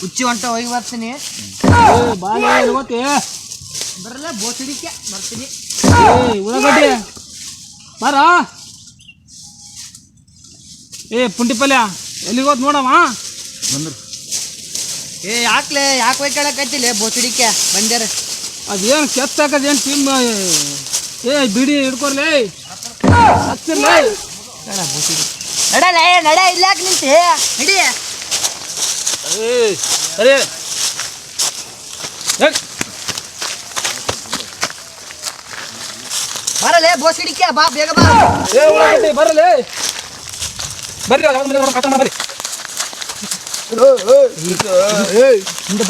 ಹುಚ್ಚಿ ಹೊಂಟ ಹೋಗಿ ಬರ್ತೀನಿ. ಬರಲ್ಲ ಬೋಸಡಿಕೆ ಬರ್ತೀನಿ ಉಳ್ಳಾಗಡ್ಡಿ ಬಾರ ಏ ಪುಂಡಿ ಪಲ್ಯ ಎಲ್ಲಿಗೆ ಹೋದ್ ನೋಡಮ್ಮ? ಏ ಯಾಕ್ಲೆ ಯಾಕೆ ಹೋಯ್ಕೊಳಕತ್ತಿಲ್ಲ ಬೋಸಡಿಕೆ? ಬಂದ್ಯಾರ. ಅದೇನು ಕೆತ್ತಾಕದೇನು ತಿಮ್ಮ ಏ ಬಿಡಿ ಹಿಡ್ಕೊರ್ಲೇ? ಹಚ್ಚಿರ್ಲೇ? ನಡಲ್ಲ ನಡ ಇಲ್ಲಾಕ್ ನಿಂತಿ. ನಡಿ. ಏ ಸರಿ. ಬರಲೇ ಬೋಸ್ ಹಿಡಿಕೆ ಬಾ ಬೇಗ ಬಾ. ಬರಲೇ. ಬರ್ರಿ ಕಥ ಬರ್ರಿ ಹಿಂದೆ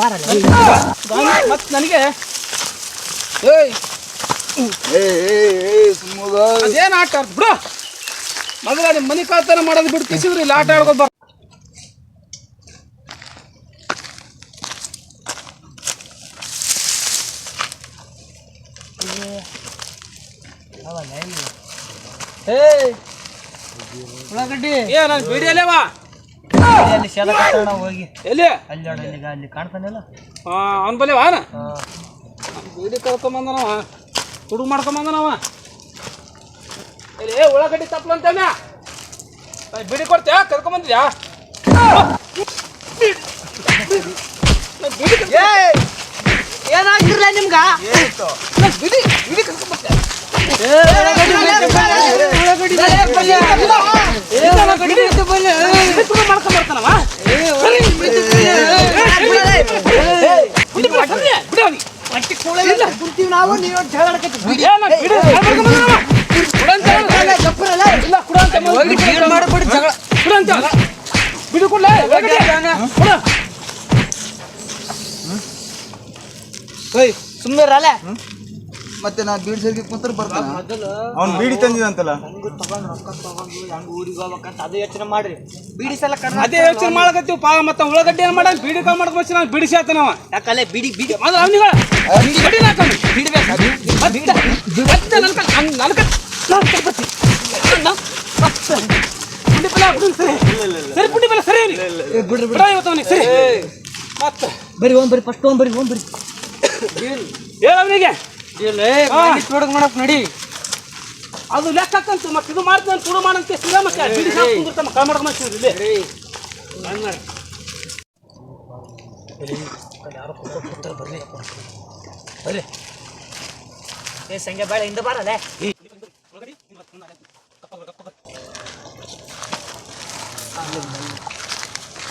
ಮತ್ತೆ ನನಗೆ? ಏಯ್ ಅದೇನು ಆಟ? ಬಿಡು ಮೊದಲ ನಿಮ್ಮ ಮನೆ ಕಾತನ ಮಾಡೋದು ಬಿಟ್ಟು ಕಿಸಿದ್ರಿ ಲಾಟ ಆಟ ಆಡ್ಕೊಂಡು ಉಳ್ಳಾಗಡ್ಡಿ. ಏ ನಾನು ಬಿಡಿಯಲ್ಲೇವಾ ಅಲ್ಲಿ ಶೇದ ಕಟ್ಟೋಣ ಹೋಗಿ. ಎಲ್ಲಿ? ಅಲ್ಲಿ ನೋಡ ಅಲ್ಲಿ ಅಲ್ಲಿ ಕಾಣ್ತಾನಲ್ಲ? ಅವನ ಬಲ್ಲಿ ವಾನ ಬೀಡಿ ಕರ್ಕೊಂಬಂದನವ ಹುಡುಗ ಮಾಡ್ಕೊಂಬಂದನವ ಏ ಉಳ್ಳಾಗಡ್ಡಿ ತಪ್ಪಲ ಅಂತೇನ ಬೀಡಿ ಕೊಡ್ತೀಯ? ಕರ್ಕೊಂಬಂದಿದ್ಯಾ ಏನಾಗಿರ್ಲ ನಿಮ್ಗ? ಬಿಡಿ ಬಿಡಿ ಕರ್ಕೊಂಬ ನಾವು ನೀವು ಜಗಳ ಮಾಡ್ಬಿಡಿ ಜಗಳ ಬಿಡು ಕೊಡ್ಲೇ ಕೊಡು ಸುಮ್ಮನೆ ಮತ್ತೆ ನಾ ಬೀಡ್ ಸರ್ಗಿ ಕುಂತ್ರ ಬರ್ತಾನ. ಅವ್ನು ಬೀಡಿ ತಂದಿದಂತಲ್ಲ? ಹಂಗ ತಗೊಂಡ್ ರೊಕ್ಕ ತಗೊಂಡು ಹೆಂಗ್ ಊರಿಗೆ ಹೋಗ್ಬೇಕಂತ ಅದೇ ಯೋಚನೆ ಮಾಡ್ರಿ. ಬೀಡಿಸಲ್ಲ ಸಲ ಕರ್ನಾಟಕ ಅದೇ ಯೋಚನೆ ಮಾಡಕತ್ತೀವಿ ಪಾ ಮತ್ತೆ ಉಳ್ಳಾಗಡ್ಡಿ ಏನ್ ಮಾಡ ಬೀಡಿ ಕಾಲ್ ಮಾಡ್ಕೊಂಡು ನಾನು ಬಿಡಿಸಿ ಆತನವ ಯಾಕಲೆ ಬಿಡಿ ಬಿಡಿ ಮೊದಲು ಅವನಿಗಳ ಬೀಡಿ ಬಿಡ್ಬೇಕಾ ಮತ್ತೆ ನನ್ಕ ನನ್ಕ ಪುಂಡಿ ಸರಿ. ಸರಿ ಪುಂಡಿ ಸರಿ ಅವ್ನಿಗೆ. ಬಿಡ ಇವತ್ತು ಅವ್ನಿಗೆ. ಸರಿ. ಮತ್ತೆ. ಬರಿ ಓಂ ಬರಿ ಫಸ್ಟ್ ಓಂ ಬರಿ ಓಂ ಬರಿ. ಹೇಳ ಅವನಿಗೆ. ನೋಡಕ್ ಮಾಡಕ್ ನಡಿ. ಅದು ಲೆಕ್ಕ ಹಾಕಂತ ಮತ್ತೆ ಇದು ಮಾಡ್ತೇನೆ ತುಡು ಮಾಡಂತೆ ಸಿಗ ಮತ್ತೆ ಬಿಡಿ ಸಾಕು ಕುಂದಿರ್ತಾನೆ ಕಾಲ್ ಮಾಡ್ಕೊಂಡು ಮಾಡ್ತೀವಿ ಇಲ್ಲಿ. ಹಂಗ್ ಮಾಡಿ. ಏ ಸಂಖ್ಯೆ ಬೇಡ ಹಿಂದೆ ಬಾರಲ್ಲ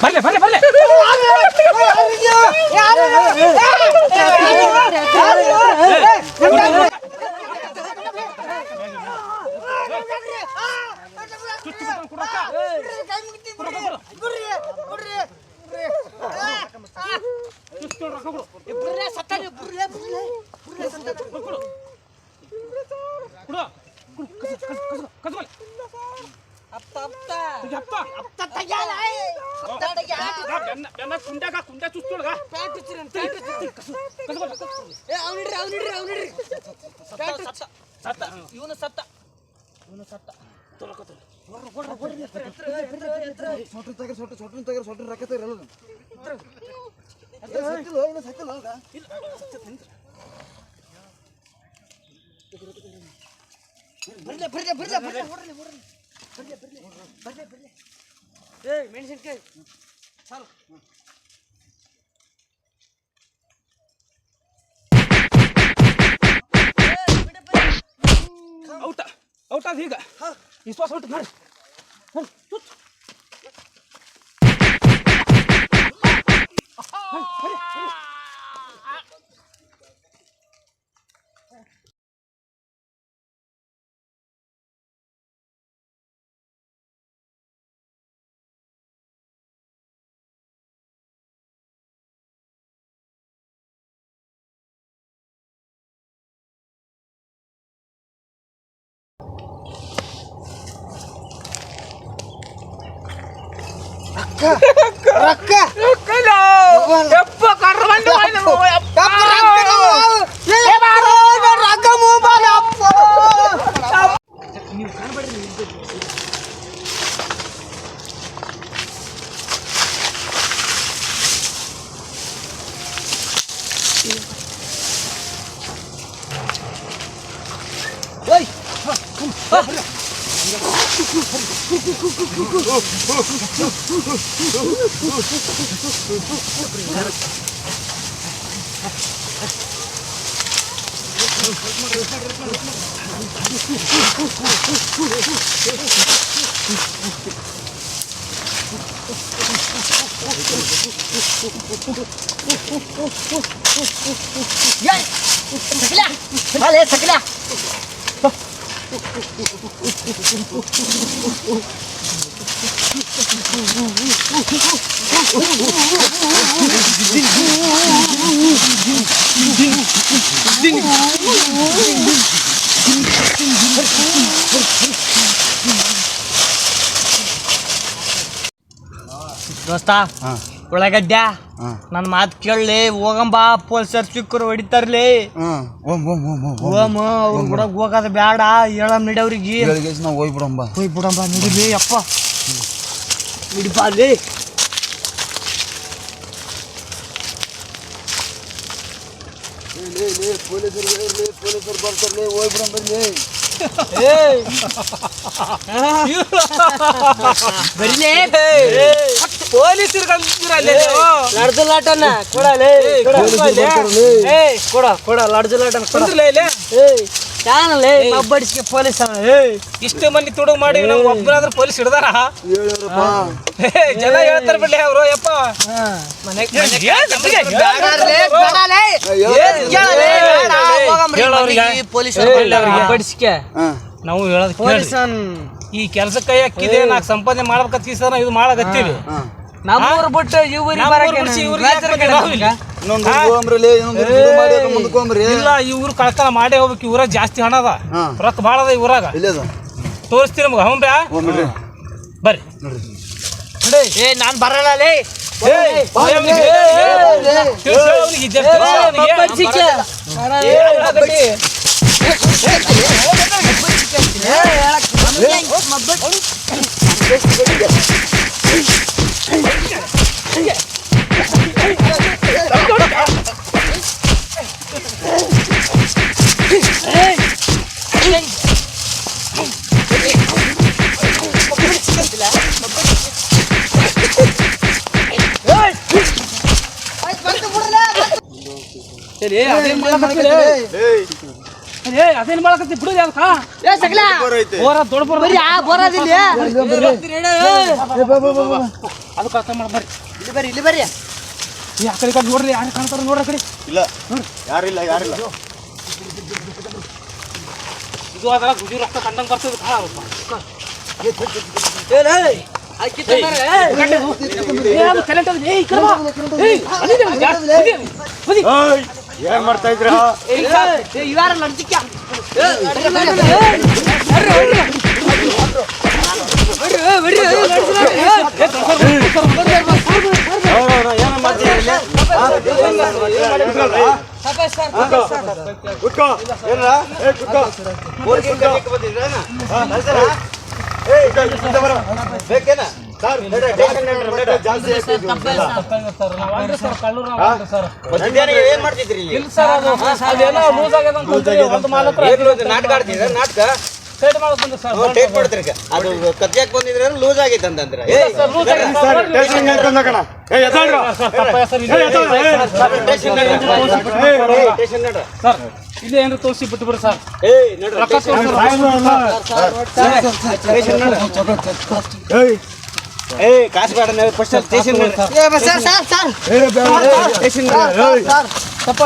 ಬರ್ಲೆ ಬರ್ಲೆ ಬರ್ಲೆ ಕುಂಡಾಗ ಕುಂಡ ಚುಚ್ಚೊಳಗ ಇವನು ಸತ್ತ ಸೊಟ್ರು ತೆಗರ್ ಸೊಟ್ರು ಸೊಟ್ರು ತೆಗರ್ ಸೊಟ್ರು ರೊಕ್ಕ ತೆಗರಲ್ಲ ಸತ್ತಿಲ್ಲ ಇನ್ನು ಸತ್ತಿಲ್ಲ ಅಲ್ಗ ಮೆಣಸಿನ್ಕಾಯಿ. ಔಟ ಔಟ್ ಅದ ಈಗ ವಿಶ್ವಾಸ ಔಟ್ ಮಾಡಿ. Raka! Raka! Raka na! Yapa, karuan na kayo ng mga yapa! Yapa, Raka na! Yapa, Raka! Raka mo ba, yapa! Hey! Come on! Come on! Gel! Sakla! Valeu, sakla! દોસ્તા હા ಹಾ ನನ್ನ ಮಾತು ಕೇಳಲಿ ಹೋಗಂಬ ಪೊಲೀಸರ್ ಸಿಕ್ಕರು ಹೊಡಿತಾರ್ಲಿ ಹಾ ohm ohm ohm ohm ohm ಓಮ ಅವ್ರ ಕೂಡ ಹೋಗೋದು ಬೇಡ ಹೇಳಮ್ ನಡಿಯವ್ರಿಗೆ ಬೆಳಿಗ್ಗೆ ನಾವು ಹೋಗ್ಬಿಡಂಬ ಹೋಯ್ ಬಿಡಂಬ ನಡಿಲಿ ಅಪ್ಪ ನಡಿಬಾ ಅಲ್ಲಿ ಪೊಲೀಸರು ಬರ್ತಾರಲೇ ಹೋಗ್ಬಿಡಂಬರ್ಲಿ ಬರಿಲೇ ಪೊಲೀಸರು ಕಳ್ಸಿದ್ರಲ್ಲಿ ಲಡ್ಜಲಾಟನ ಕೊಡಲೇ ಕೊಡ ಕೊಡ ಇಲ್ಲಿ ಏಯ್ ಚಾನಲೇ ಮಬ್ಬಡಿಸ್ಕೆ ಪೊಲೀಸ್ ಇಷ್ಟು ಮಂದಿ ತುಡು ಮಾಡಿ ನಾವು ಒಬ್ಬರಾದ್ರೂ ಪೊಲೀಸ್ ಹಿಡ್ದಾರ? ಜನ ಹೇಳ್ತಾರ ಬಿಡ್ಲಿ ಅವ್ರು ಯಪ್ಪ. ಪೊಲೀಸ್ ನಾವು ಹೇಳೋದು ಕೇಳಿ ಪೊಲೀಸ್ ಈ ಕೆಲಸ ಕೈ ಹಾಕಿದೆ ನಾಲ್ಕು ಸಂಪಾದನೆ ಮಾಡ್ಬೇಕಂತ ನಾವು ಇದು ಮಾಡಕತ್ತೀವಿ. ಹಾ. ನಮ್ಮೂರ್ ಬಿಟ್ಟು ಇವ್ರಿ ನಾವು ಇಲ್ಲಿ? ಇನ್ನೊಂದು ಶುರು ಮಾಡಿ ಹೋಗ್ಬೇಕು ಇವ್ರ ಜಾಸ್ತಿ ಹಣ ಅದ ರೊಕ್ಕ ಭಾಳ ಅದ ಇವ್ರಾಗ ತೋರಿಸ್ತೀರಿ ನಮ್ಗೆ ಹ್ಞೂ ಬ್ಯಾ ಹೋಗ್ಬಿಡ್ರಿ ಬರ್ರಿ ಏ ನಾನ್ ಬರಲ್ಲ ಲೇ ಏಯ್, ಅವ್ನಿಗೆ- ಏಯ್, ಏಯ್, ತಿಳ್ಸು ಅವ್ನಿಗೆ, ಇಜ್ಜತ್ ತಿಳ್ಸು ಅವ್ನಿಗೆ. ಏ, ಉಳ್ಳಾಗಡ್ಡಿ. ಏ, ಅದೇನ್ ಮಾಡಕತ್ತೀರಿ? ಏ, ಅದೇನ್ ಇಲ್ಲಿ ಬಿಡುದು ಇಲ್ಲಿ ಅದಕ್ಕೆ ಅರ್ಥ ಮಾಡಿ ಬರ್ರಿ ಈ ಆ ಕಡೆ ಈ ಕಡೆ ನೋಡ್ರಿ ಯಾರು ಕಾಣ್ತಾರ ನೋಡ್ರಿ ಆ ಕಡೆ ಇಲ್ಲ ಯಾರಿಲ್ಲ ಯಾರಿಲ್ಲ ಇದು ಅದರ ಗುಜಿ ರಕ್ತ ಕಂಡಂಗೆ ಬರ್ತದೆ ಕಾಣ ಏನ್ ಮಾಡ್ತಾ ಇದ್ರ ಇವಾರ ಲಡ್ಜಿಕ ಬೇಕೇನ? ಸರ್ ಜಾಸ್ತಿ ಏನ್ ಮಾಡ್ತಿದ್ರಿ? ನಾಟಕ ಆಡ್ತಿದ್ರ ನಾಟಕ? ಸೈಡ್ ಮಾಡಕ್ ಬಂದ್ರು ಸರ್ ಹ್ಞೂ, ಟೇಪ್ ಮಾಡ್ತೀರಿ ಈಗ. ಅದು ಕತ್ತಿಯಾಕ್ ಬಂದಿದ್ರೆ ಲೂಸ್ ಆಗೈತೆ ಅಂತಂದ್ರೆ ಏ, sir, loose sir. Sir, sir, ನಡ್ರಿ. ಏ, ಟೇಷನ್ ನಡ್ರಿ. ಸರ್ ಇಲ್ಲಿ ಏನ್ರ ತೋರಿಸಿ ಬಿಟ್ಟು ಬಿಡ್ರಿ ಸರ್ ಏ, ನಡ್ರಿ, ರೊಕ್ಕ ಟೇಷನ್ ತೋರ್ಸಿ ನಡ್ರಿ. ಟೇಷನ್ ನಡ್ರಿ. ಏ ಕಾಸು ಬೇಡ ನೀವು ಫಸ್ಟ್ ಸ್ಟೇಷನ್ ನಡ್ರಿ. ಸರ್ ಸರ್ ಸರ್ ಸ್ಟೇಷನ್ ನಡ್ರಿ. ತಪ್ಪ